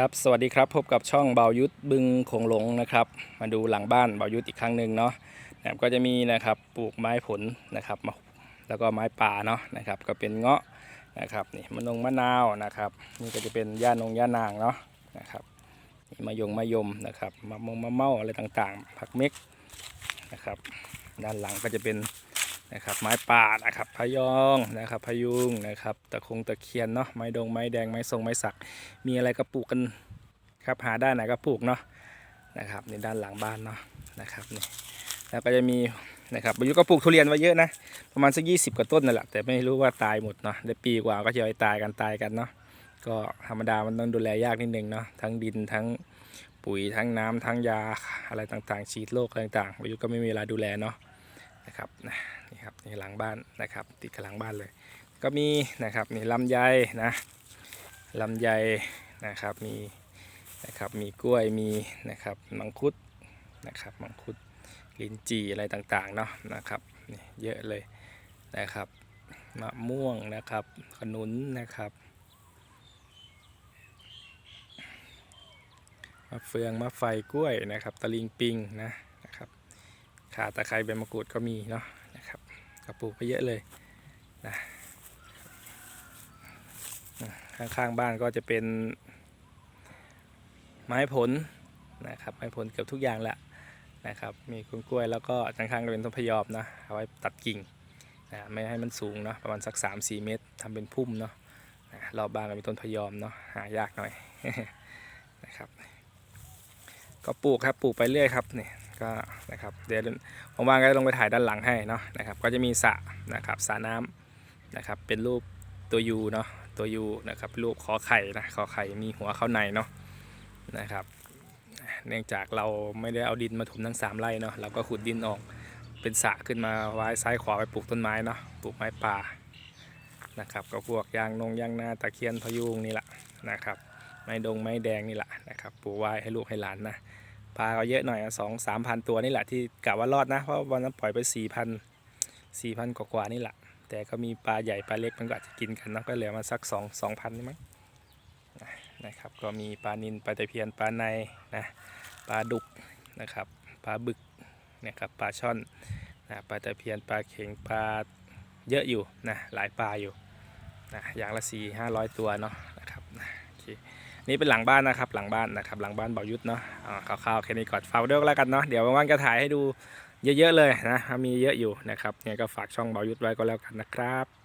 ครับสวัสดีครับพบกับช่องเบายุทธบึงโขงหลงนะครับ มาดูหลังบ้านเบายุทธอีกครั้งหนึ่งเนาะนะครับก็จะมีนะครับปลูกไม้ผลนะครับมาแล้วก็ไม้ป่าเนาะนะครับ ก็เป็นเงาะนะครับนี่มะนงมะนาวนะครับ นี่ก็จะเป็นย่านงย่านางเนาะนะครับนี่มะยงมะยมนะครับมะมงมะเมาอะไรต่างๆ ผักเม็กนะครับ ด้านหลังก็จะเป็น นะครับไม้ป่านะครับพะยองนะครับพยุงนะครับตะคงตะเคียนเนาะไม้ดงไม้แดงไม้ทรงไม้สัก มีอะไรก็ปลูกกันครับหาได้ไหนก็ปลูกเนาะนะครับในด้านหลังบ้านเนาะนะครับนี่แล้วก็จะมีนะครับประยุก็ปลูกทุเรียนไว้เยอะนะประมาณสักยี่สิบกว่าต้นนั่นแหละแต่ไม่รู้ว่าตายหมดเนาะได้ปีกว่าก็จะเอาไปตายกันตายกันเนาะก็ธรรมดามันต้องดูแลยากนิดนึงเนาะทั้งดินทั้งปุ๋ยทั้งน้ำทั้งยาอะไรต่างๆฉีดโรคอะไรต่างๆประยุก็ไม่มีเวลาดูแลเนาะ นะครับนะนี่ครับนี่หลังบ้านนะครับติดกับหลังบ้านเลย ก็มีนะครับนี่ลำไยนะลำไยนะครับมีนะครับมีกล้วยมีนะครับมังคุดนะครับมังคุดลิ้นจี่อะไรต่างๆเนาะนะครับนี่เยอะเลยนะครับมะม่วงนะครับขนุนนะครับมะเฟืองมะไฟกล้วยนะครับตะลิงปิงนะ ขาตะไคร้ใบมะกรูดก็มีเนาะนะครับก็ปลูกไปเยอะเลยนะข้างๆบ้านก็จะเป็น ไม้ผลนะครับไม้ผลเกือบทุกอย่างแหละนะครับ มีคุณกล้วยแล้วก็ข้างๆก็เป็นต้นพยอมนะเอาไว้ตัดกิ่งนะไม่ให้มันสูงเนาะประมาณสัก 3-4 เมตรทำเป็นพุ่มเนาะนะรอบบ้านก็มีต้นพยอมเนาะหายากหน่อยนะครับ ก็ปลูกครับปลูกไปเรื่อยครับเนี่ย ก็นะครับเดี๋ยวว่างก็ลงไปถ่ายด้านหลังให้เนาะนะครับก็จะมีสระนะครับสระน้ำนะครับเป็นรูปตัวยูเนาะตัวยูนะครับรูปขอไข่นะขอไข่มีหัวเข้าในเนาะนะครับเนื่องจากเราไม่ได้เอาดินมาถมทั้ง 3ไร่เนาะเราก็ขุดดินออกเป็นสระขึ้นมาไว้ซ้ายขวาไปปลูกต้นไม้เนาะปลูกไม้ป่านะครับก็พวกยางนงยางนาตะเคียนพยุงนี่แหละนะครับไม้ดงไม้แดงนี่แหละนะครับปลูกไว้ให้ลูกให้หลานนะ ปลาก็เยอะหน่อยสองสามพันตัวนี่แหละที่กะว่ารอดนะ เพราะวันนั้นปล่อยไปสี่พันสี่พันกว่านี่แหละ แต่ก็มีปลาใหญ่ปลาเล็กมันก็อาจจะกินกันนะก็เหลือมาสักสองสองพันนี่มั้งนะครับ ก็มีปลานินปลาตะเพียนปลาในนะปลาดุกนะครับปลาบึกนะครับปลาช่อนนะปลาตะเพียนปลาเข็งปลาเยอะอยู่นะหลายปลาอยู่นะอย่างละสี่ห้าร้อยตัวเนาะนะครับนะโอเค นี่เป็นหลังบ้านนะครับ หลังบ้านนะครับ หลังบ้านเบายุทธเนาะอ่าคร่าวๆแค่นี้ก่อนฝากด้วยก็แล้วกันเนาะเดี๋ยวว่างๆจะถ่ายให้ดูเยอะๆเลยนะมีเยอะอยู่นะครับเนี่ยก็ฝากช่องเบายุทธไว้ก็แล้วกันนะครับ